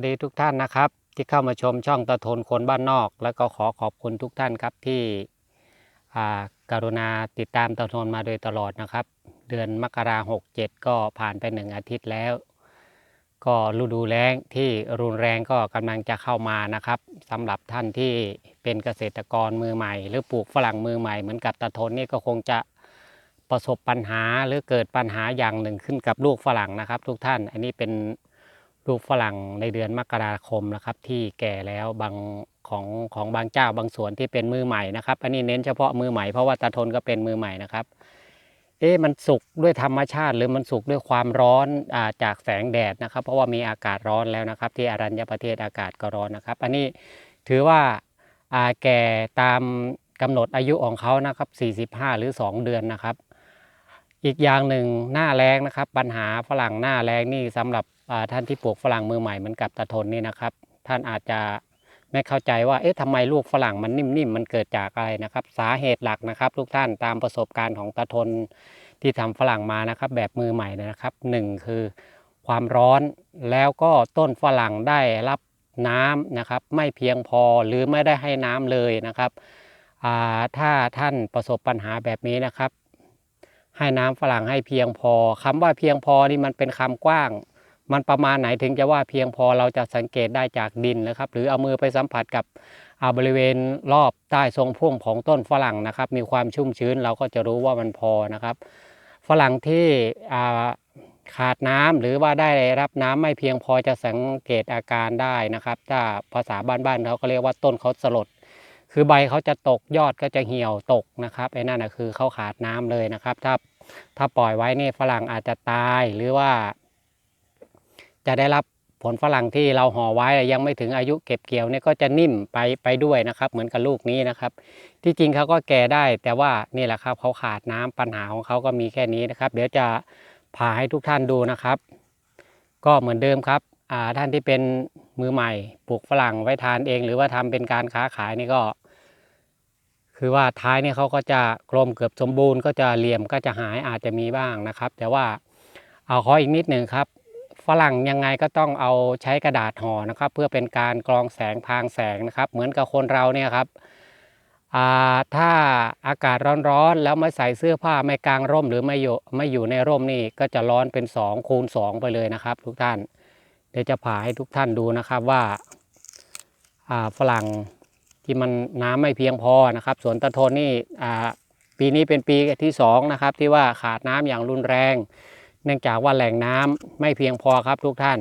วัสดีทุกท่านนะครับ ที่เข้ามาชมช่องตะทนคนบ้านนอก แล้วก็ขอขอบคุณทุกท่านครับที่กรุณาติดตามตะทนมาโดยตลอดนะครับ เดือนมกราหกเจ็ดก็ผ่านไปหนึ่งอาทิตย์แล้ว ก็ฤดูแล้งที่รุนแรงก็กำลังจะเข้ามานะครับสำหรับท่านที่เป็นเกษตรกรมือใหม่ หรือปลูกฝรั่งมือใหม่เหมือนกับตะทนนี่ก็คงจะประสบปัญหาหรือเกิดปัญหาอย่างหนึ่งขึ้นกับลูกฝรั่งนะครับ ทุกท่านอันนี้เป็น ลูกฝรั่งในเดือนมกราคมนะครับ ที่แก่แล้วบางของของบางเจ้าบางสวนที่เป็นมือใหม่นะครับ อันนี้เน้นเฉพาะมือใหม่เพราะว่าตะทนก็เป็นมือใหม่นะครับ เอ๊ะมันสุกด้วยธรรมชาติ หรือมันสุกด้วยความร้อนอาจากแสงแดดนะครับ เพราะว่ามีอากาศร้อนแล้วนะครับ ที่อรัญญประเทศอากาศก็ร้อนนะครับ อันนี้ถือว่าอาแก่ตามกำหนดอายุของเขานะครับ 45 หรือ 2 เดือนนะครับ อีกอย่างหนึ่งหน้าแรงนะครับ ปัญหาฝรั่งหน้าแรงนี่สำหรับท่านที่ปลูกฝรั่งมือใหม่เหมือนกับตะทนนี่นะครับ ท่านอาจจะไม่เข้าใจว่าเอ๊ะทำไมลูกฝรั่งมันนิ่มๆมันเกิดจากอะไรนะครับ สาเหตุหลักนะครับ ทุกท่านตามประสบการณ์ของตะทนที่ทำฝรั่งมานะครับ แบบมือใหม่นะครับหนึ่งคือความร้อนแล้วก็ต้นฝรั่งได้รับน้ำนะครับไม่เพียงพอหรือไม่ได้ให้น้ำเลยนะครับถ้าท่านประสบปัญหาแบบนี้นะครับ ให้น้ำฝรั่งให้เพียงพอคำว่าเพียงพอนี่มันเป็นคำกว้าง มันประมาณไหนถึงจะว่าเพียงพอเราจะสังเกตได้จากดินนะครับ หรือเอามือไปสัมผัสกับอ่าบริเวณรอบใต้ทรงพุ่มของต้นฝรั่งนะครับ มีความชุ่มชื้นเราก็จะรู้ว่ามันพอนะครับ ฝรั่งที่าขาดน้ำหรือว่าได้รับน้ำไม่เพียงพอจะสังเกตอาการได้นะครับ ถ้าภาษาบ้านๆเขาก็เรียกว่าต้นเขาสลด คือใบเขาจะตกยอดก็จะเหี่ยวตกนะครับไอ้นั่นนะคือเขาขาดน้ำเลยนะครับ ถ้าถ้าปล่อยไว้นี่ฝรั่งอาจจะตายหรือว่า จะได้รับผลฝรั่งที่เราห่อไว้ยังไม่ถึงอายุเก็บเกี่ยวเนี่ยก็จะนิ่มไปไปด้วยนะครับ เหมือนกับลูกนี้นะครับ ที่จริงเขาก็แก่ได้ แต่ว่านี่แหละครับเขาขาดน้ำปัญหาของเขาก็มีแค่นี้นะครับ เดี๋ยวจะพาให้ทุกท่านดูนะครับ ก็เหมือนเดิมครับอ่าท่านที่เป็นมือใหม่ปลูกฝรั่งไว้ทานเอง หรือว่าทำเป็นการค้าขายนี่ก็ คือว่าท้ายนี่เขาก็จะกลมเกือบสมบูรณ์ก็จะเหลี่ยมก็จะหายอาจจะมีบ้างนะครับ แต่ว่าเอาขออีกนิดหนึ่งครับ ฝรั่งยังไงก็ต้องเอาใช้กระดาษห่อนะครับ เพื่อเป็นการกรองแสงพรางแสงนะครับ เหมือนกับคนเราเนี่ยครับอ่าถ้าอากาศร้อนๆแล้วไม่ใส่เสื้อผ้าไม่กางร่มหรือไม่อยู่ไม่อยู่ในร่มนี่ก็จะร้อนเป็น2คูณ2ไปเลยนะครับ ทุกท่าน เดี๋ยวจะผ่าให้ทุกท่านดูนะครับว่าอ่าฝรั่ง ที่มันน้ำไม่เพียงพอนะครับ สวนตะทนนี่ปีนี้เป็นปีที่สองนะครับที่ว่าขาดน้ำอย่างรุนแรง เนื่องจากว่าแหล่งน้ำไม่เพียงพอครับทุกท่าน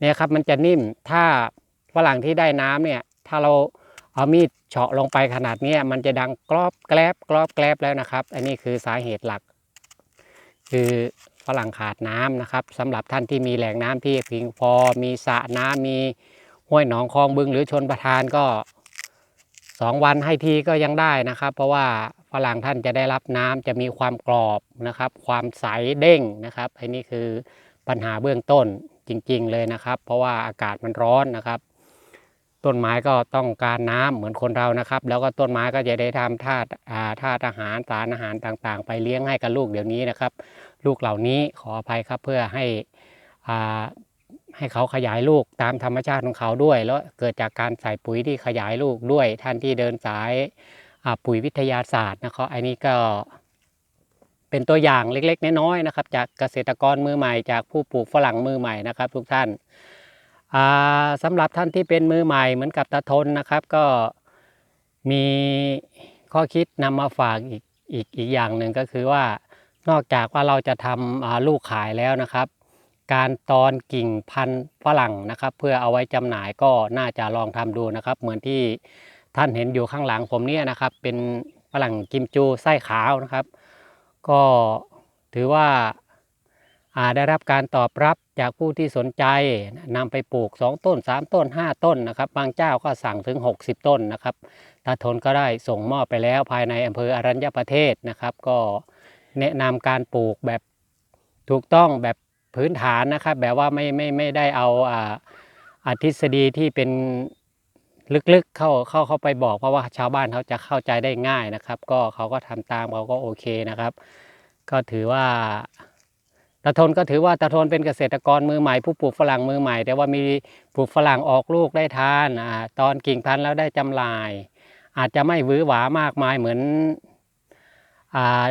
เนี่ยครับมันจะนิ่มถ้าฝรั่งที่ได้น้ำเนี่ยถ้าเราเอามีดเฉาะลงไปขนาดนี้มันจะดังกรอบแกลบกรอบแกลบแล้วนะครับ อันนี้คือสาเหตุหลัก คือฝรั่งขาดน้ำนะครับสำหรับท่านที่มีแหล่งน้ำที่เพียงพอมีสระน้ำมีห้วยหนองคลองบึงหรือชนประทานก็ สองวันให้ทีก็ยังได้นะครับ เพราะว่าฝรั่งท่านจะได้รับน้ำจะมีความกรอบนะครับ ความใสเด้งนะครับอันนี้คือปัญหาเบื้องต้นจริง ๆ เลยนะครับ เพราะว่าอากาศมันร้อนนะครับ ต้นไม้ก็ต้องการน้ำเหมือนคนเรานะครับ แล้วก็ต้นไม้ก็จะได้ทำธาตุอาธาตุอาหารสารอาหารต่างๆ ไปเลี้ยงให้กับลูกเดี๋ยวนี้นะครับ ลูกเหล่านี้ขออภัยครับเพื่อให้อ่า ให้เขาขยายลูกตามธรรมชาติของเขาด้วย แล้วเกิดจากการใส่ปุ๋ยที่ขยายลูกด้วย ท่านที่เดินสายปุ๋ยวิทยาศาสตร์นะครับอันนี้ก็เป็นตัวอย่างเล็กๆน้อยๆนะครับ จากเกษตรกรมือใหม่จากผู้ปลูกฝรั่งมือใหม่นะครับ ทุกท่านาสำหรับท่านที่เป็นมือใหม่เหมือนกับตาทนนะครับ ก็มีข้อคิดนำมาฝากอีกอีกอีกอย่างหนึ่งก็คือว่านอกจากว่าเราจะทำลูกขายแล้วนะครับ การตอนกิ่งพันธุ์ฝรั่งนะครับ เพื่อเอาไว้จำหน่ายก็น่าจะลองทำดูนะครับ เหมือนที่ท่านเห็นอยู่ข้างหลังผมเนี่ยนะครับ เป็นฝรั่งกิมจูไส้ขาวนะครับ ก็ถือว่าอ่าได้รับการตอบรับจากผู้ที่สนใจนำไปปลูก 2 ต้น 3 ต้น 5 ต้นนะครับ บางเจ้าก็สั่งถึง 60 ต้นนะครับตาทนก็ได้ส่งมอบไปแล้วภายในอำเภออรัญญประเทศนะครับ ก็แนะนำการปลูกแบบถูกต้องแบบ พื้นฐานนะครับ แบบว่าไม่ไม่ไม่ได้เอาอ่าอาทฤษฎีที่เป็นลึกๆเข้าเข้าเข้าไปบอก เพราะว่าชาวบ้านเขาจะเข้าใจได้ง่ายนะครับ ก็เขาก็ทำตามเขาก็โอเคนะครับ ก็ถือว่าตาทนก็ถือว่าตาทนเป็นเกษตรกรมือใหม่ผู้ปลูกฝรั่งมือใหม่ แต่ว่ามีปลูกฝรั่งออกลูกได้ทานอ่าตอนกิ่งพันธุ์แล้วได้จำหน่าย อาจจะไม่หวือหวามากมายเหมือนอ่า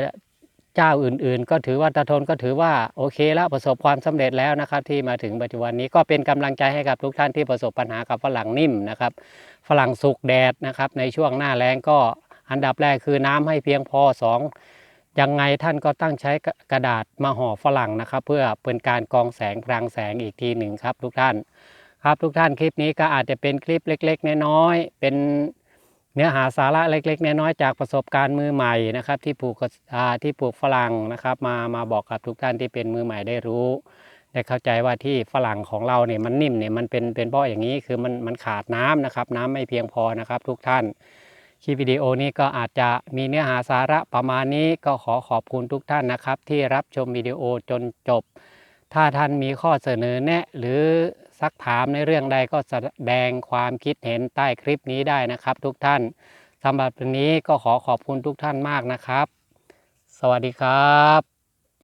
เจ้าอื่น ๆ ก็ถือว่าตาทนก็ถือว่าโอเคแล้วประสบความสำเร็จแล้วนะครับ ที่มาถึงปัจจุบันนี้ก็เป็นกำลังใจให้กับทุกท่านที่ประสบปัญหากับฝรั่งนิ่มนะครับฝรั่งสุกแดดนะครับในช่วงหน้าแล้งก็อันดับแรกคือน้ำให้เพียงพอสองยังไงท่านก็ตั้งใช้กระดาษมาห่อฝรั่งนะครับ เพื่อเป็นการกองแสงพรางแสงอีกทีหนึ่งครับ ทุกท่านครับทุกท่านคลิปนี้ก็อาจจะเป็นคลิปเล็ก ๆ น้อยๆเป็น นื้อหาสาระเล็ก ๆ น้อยๆจากประสบการณ์มือใหม่นะครับ ที่ปลูกที่ปลูกฝรั่งนะครับ มามาบอกกับทุกท่านที่เป็นมือใหม่ได้รู้ได้เข้าใจว่าที่ฝรั่งของเราเนี่ยมันนิ่มเนี่ยมันเป็นเป็นเพราะอย่างนี้คือมันมันขาดน้ำนะครับ น้ำไม่เพียงพอนะครับ ทุกท่านคลิปวิดีโอนี้ก็อาจจะมีเนื้อหาสาระประมาณนี้ก็ขอขอบคุณทุกท่านนะครับ ที่รับชมวิดีโอจนจบ ถ้าท่านมีข้อเสนอแนะหรือ ซักถามในเรื่องใดก็แสดงความคิดเห็นใต้คลิปนี้ได้นะครับ ทุกท่านสำหรับวันนี้ก็ขอขอบคุณทุกท่านมากนะครับ สวัสดีครับ